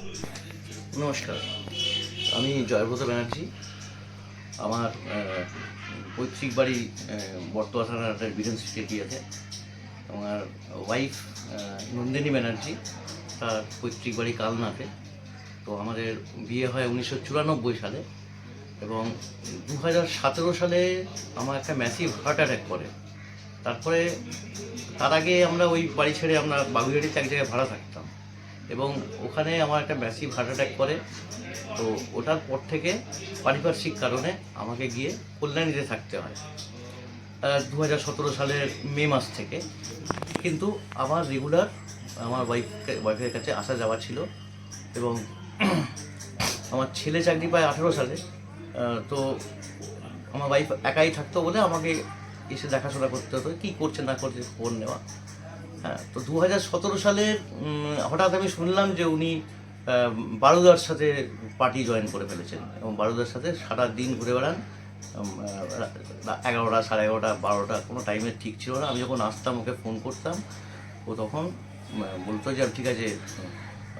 নমস্কার। আমি জয়ব্রত ব্যানার্জি। আমার পৈতৃক বাড়ি বর্তমান থানার একটা বীরেন স্ট্রিটে আছে। আমার ওয়াইফ নন্দিনী ব্যানার্জি, তার পৈতৃক বাড়ি কালনাতে। তো আমাদের বিয়ে হয় উনিশশো চুরানব্বই সালে এবং দু সতেরো সালে আমার একটা ম্যাসিভ হার্ট অ্যাটাক করে। তারপরে, তার আগে আমরা ওই বাড়ি ছেড়ে আমরা বাগুইহাটিতে এক জায়গায় ভাড়া থাকতাম। এবং ওখানে আমার একটা ম্যাসিভ হার্ট অ্যাটাক করে। তো ওটার পর থেকে পারিপার্শ্বিক কারণে আমাকে গিয়ে কল্যাণীতে থাকতে হয়। দু হাজার সতেরো সালের মে মাস থেকে। কিন্তু আমার রেগুলার আমার ওয়াইফকে ওয়াইফের কাছে আসা যাওয়া ছিল এবং আমার ছেলে চাকরি পায় আঠেরো সালে। তো আমার ওয়াইফ একাই থাকতো বলে আমাকে এসে দেখাশোনা করতে হতো, কী করছে না করছে খবর নেওয়া। হ্যাঁ তো দু হাজার সতেরো উম, হঠাৎ আমি শুনলাম যে উনি বারুদার সাথে পার্টি জয়েন করে ফেলেছেন এবং বারুদার সাথে সারা দিন ঘুরে বেড়ান। এগারোটা সাড়ে এগারোটা বারোটা কোনো টাইমের ঠিক ছিল না। আমি যখন আসতাম ওকে ফোন করতাম ও তখন বলতো যে ঠিক আছে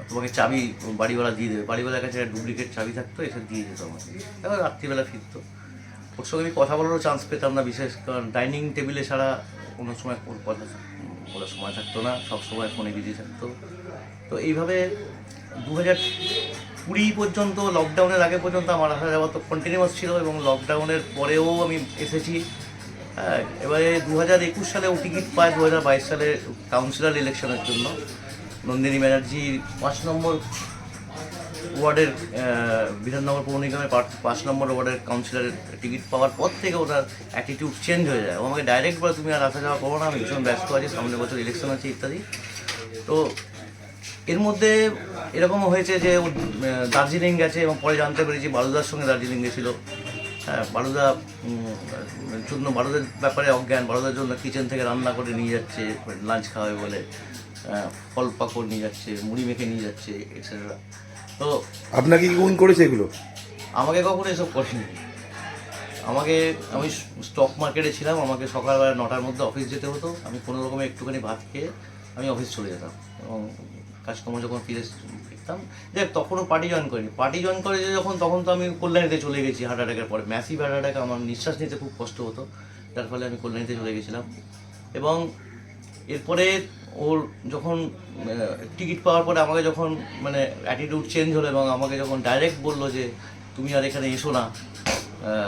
তোমাকে চাবি বাড়িওয়ালা দিয়ে দেবে। বাড়িওয়ালার কাছে একটা ডুপ্লিকেট চাবি থাকতো এসে দিয়ে যেত আমাকে। এবার রাত্রিবেলা ফিরতো। ওর সঙ্গে আমি কথা বলারও চান্স পেতাম না বিশেষ কারণ ডাইনিং টেবিলে ছাড়া কোনো সময় কথা বলার সময় থাকতো না, সব সময় ফোনে বিজি থাকতো। তো এইভাবে দু হাজার কুড়ি পর্যন্ত লকডাউনের আগে পর্যন্ত আমার আসা যাওয়া তো কন্টিনিউয়াস ছিল এবং লকডাউনের পরেও আমি এসেছি। হ্যাঁ এবারে দু হাজার একুশ সালে ও টিকিট পায় দু হাজার বাইশ সালে কাউন্সিলর ইলেকশনের জন্য। নন্দিনী ব্যানার্জি পাঁচ নম্বর ওয়ার্ডের বিধাননগর পৌর নিগমের পাঁচ- নম্বর ওয়ার্ডের কাউন্সিলরের টিকিট পাওয়ার পর থেকে ওটার অ্যাটিটিউড চেঞ্জ হয়ে যায়। ও আমাকে ডাইরেক্ট বলে, তুমি আর আসা যাওয়া করো না, আমি ভীষণ ব্যস্ত আছি, সামনের বছর ইলেকশন আছে, ইত্যাদি। তো এর মধ্যে এরকমও হয়েছে যে ও দার্জিলিং গেছে এবং পরে জানতে পেরেছি বারুদার সঙ্গে দার্জিলিং গেছিল। হ্যাঁ বারুদা জন্য বারুদের ব্যাপারে অজ্ঞান, বারুদার জন্য কিচেন থেকে রান্না করে নিয়ে যাচ্ছে লাঞ্চ খাওয়াবে বলে ফল পাকড় নিয়ে যাচ্ছে, মুড়ি মেখে নিয়ে যাচ্ছে এক্সেট্রা তো আপনাকে কি গুণ করেছে এগুলো? আমাকে কখনো এসব করেনি। আমাকে আমি স্টক মার্কেটে ছিলাম আমাকে সকালবেলা নটার মধ্যে অফিস যেতে হতো। আমি কোনো রকমে একটুখানি ভাত খেয়ে আমি অফিস চলে যেতাম এবং কাজকর্ম যখন ফিরে ফিরতাম। দেখ তখনও পার্টি জয়েন করিনি। পার্টি জয়েন করে যখন তখন তো আমি কল্যাণীতে চলে গেছি হার্ট অ্যাটাকের পরে। ম্যাসিভ হার্ট অ্যাটাক আমার নিঃশ্বাস নিতে খুব কষ্ট হতো। যার ফলে আমি কল্যাণীতে চলে গেছিলাম। এবং এরপরে ওর যখন টিকিট পাওয়ার পরে আমাকে যখন মানে অ্যাটিটিউড চেঞ্জ হলো এবং আমাকে যখন ডাইরেক্ট বলল যে তুমি আর এখানে এসো না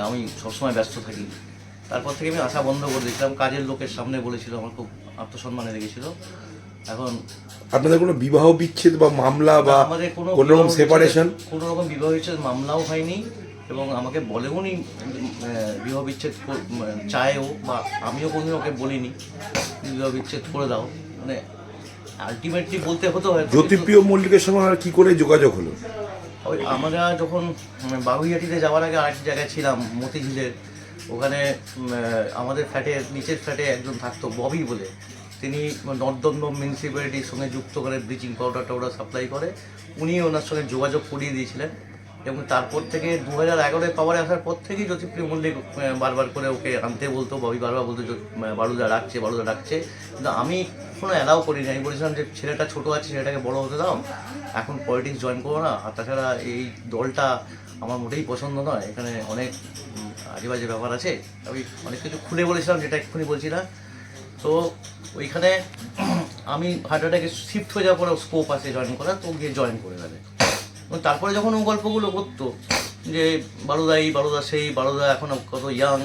আমি সবসময় ব্যস্ত থাকি। তারপর থেকে আমি আসা বন্ধ করে দিয়েছিলাম। কাজের লোকের সামনে বলেছিল আমার খুব আত্মসম্মানে লেগেছিল। এখন আপনাদের কোনো বিবাহ বিচ্ছেদ বা মামলা বা আমাদের কোনো কোনো রকম সেপারেশন কোনো রকম বিবাহ বিচ্ছেদ মামলাও হয়নি এবং আমাকে বলেও নি বিবাহ বিচ্ছেদ চায়ও বা আমিও কোনোদিন ওকে বলিনি। বিবাহ বিচ্ছেদ করে দাও। মানে আলটিমেটলি বলতে হতো জ্যোতিপ্রিয় মল্লিকের সঙ্গে আর কি করে যোগাযোগ হলো? ওই আমরা যখন উম, বাগুইহাটিতে যাওয়ার আগে আরেকটি জায়গায় ছিলাম মতিঝিলের ওখানে আমাদের ফ্ল্যাটের নিচের ফ্ল্যাটে একজন থাকতো ববি বলে। তিনি নর্দন্দম মিউনিসিপ্যালিটির সঙ্গে যুক্ত করে ব্লিচিং পাউডার টাউডার সাপ্লাই করে। উনি ওনার সঙ্গে যোগাযোগ করিয়ে দিয়েছিলেন। এবং তারপর থেকে দু হাজার এগারোয় পাওয়ারে আসার পর থেকেই জ্যোতিপ্রিয় মল্লিক বারবার করে ওকে আনতে বলতো ববি বারবার বলতো বারুদা ডাকছে বারুদা ডাকছে। কিন্তু আমি কোনো অ্যালাউ করিনি। আমি বলেছিলাম যে ছেলেটা ছোটো আছে ছেলেটাকে বড় হতে দাও। এখন পলিটিক্স জয়েন করো না। আর তাছাড়া এই দলটা আমার মোটেই পছন্দ নয়। এখানে অনেক উম, আজেবাজে ব্যাপার আছে। আমি অনেক কিছু খুলে বলেছিলাম যেটা এক্ষুনি বলছি না। তো ওইখানে আমি হার্ট অ্যাটাকে শিফট হয়ে যাওয়ার পরে স্কোপ আছে জয়েন করার তো গিয়ে জয়েন করে ফেলে এবং তারপরে যখন ও গল্পগুলো করতো, যে বারুদা এই বারুদা সেই, বারুদা এখন কত ইয়াং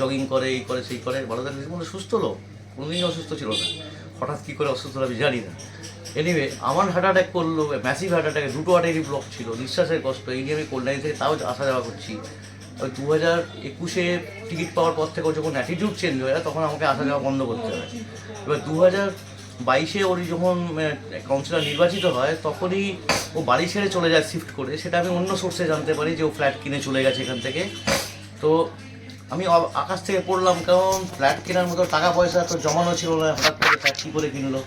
জগিং করে, এই করে, সেই করে, বারুদা কোনো সুস্থ লোক? কোনোদিনই অসুস্থ ছিল না। হঠাৎ কী করে অসুস্থ আমি জানি না। এনিওয়ে আমার হার্ট অ্যাটাক করল ম্যাসিভ হার্ট অ্যাটাকে দুটো আর্টারি ব্লক ছিল, নিঃশ্বাসের কষ্ট, এই নিয়ে আমি কল্যাণী থেকে তাও আসা যাওয়া করছি। ওই দু হাজার একুশে টিকিট পাওয়ার পর থেকে যখন অ্যাটিটিউড চেঞ্জ হয়ে যায়, তখন আমাকে আসা যাওয়া বন্ধ করতে হয়। এবার দু হাজার বাইশে ওর যখন কাউন্সিলর নির্বাচিত হয়, তখনই ও বাড়ি ছেড়ে চলে যায় শিফট করে। সেটা আমি অন্য সোর্সে জানতে পারি যে ও ফ্ল্যাট কিনে চলে গেছে এখান থেকে। তো আমি আকাশ থেকে পড়লাম, কারণ ফ্ল্যাট কেনার মতো টাকা পয়সা তো জমানো ছিল না, হঠাৎ করে ফ্ল্যাট কী করে কিনলো?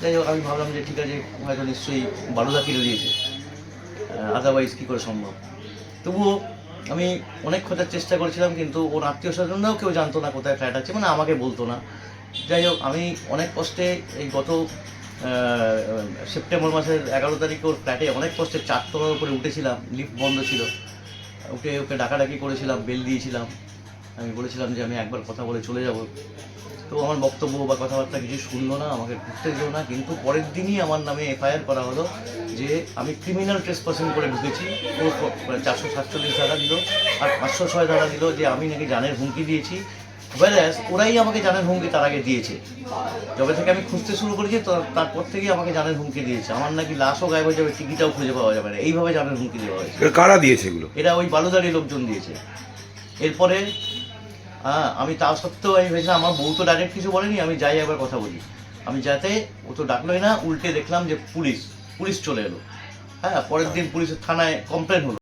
যাই হোক, আমি ভাবলাম যে ঠিক আছে, হয়তো নিশ্চয়ই বারোদা কিনে দিয়েছে। আদারওয়াইজ কী করে সম্ভব? তবুও আমি অনেক খোঁজার চেষ্টা করেছিলাম, কিন্তু ওর আত্মীয় স্বজনরাও কেউ জানতো না কোথায় ফ্ল্যাট আছে মানে আমাকে বলতো না। যাই হোক, আমি অনেক কষ্টে এই গত সেপ্টেম্বর মাসের এগারো তারিখ ওর ফ্ল্যাটে অনেক কষ্টে চারতলার উপরে উঠেছিলাম লিফট বন্ধ ছিল। উঠে ওকে ডাকাডাকি করেছিলাম বেল দিয়েছিলাম। আমি বলেছিলাম যে আমি একবার কথা বলে চলে যাব। তো আমার বক্তব্য বা কথাবার্তা কিছু শুনলো না, আমাকে ঘুরতে দিল না, কিন্তু পরের দিনই আমার নামে এফআইআর করা হলো যে আমি ক্রিমিনাল ট্রেসপাসিং করে ঢুকেছি। চারশো সাতচল্লিশ ধারা দিল আর পাঁচশো ছয় ধারা দিল যে আমি নাকি জানের হুমকি দিয়েছি। ওয়ারাস ওরাই আমাকে জানের হুমকি তার আগে দিয়েছে। যবে থেকে আমি খুঁজতে শুরু করেছি তো তারপর থেকেই আমাকে জানের হুমকি দিয়েছে। আমার নাকি লাশও গায়েব হয়ে যাবে টিকিটাও খুঁজে পাওয়া যাবে না। এইভাবে জানের হুমকি দেওয়া হয়েছে। কারা দিয়েছে এগুলো? এটা ওই বালুদারি লোকজন দিয়েছে। এরপরে হ্যাঁ আমি তা সত্ত্বেও আমি ভেবেছিলাম আমার বউ তো ডাইরেক্ট কিছু বলেনি আমি যাই একবার কথা বলি। আমি যাতে ও তো ডাকলোই না উল্টে দেখলাম যে পুলিশ পুলিশ চলে এলো। হ্যাঁ পরের দিন পুলিশের থানায় কমপ্লেন হলো।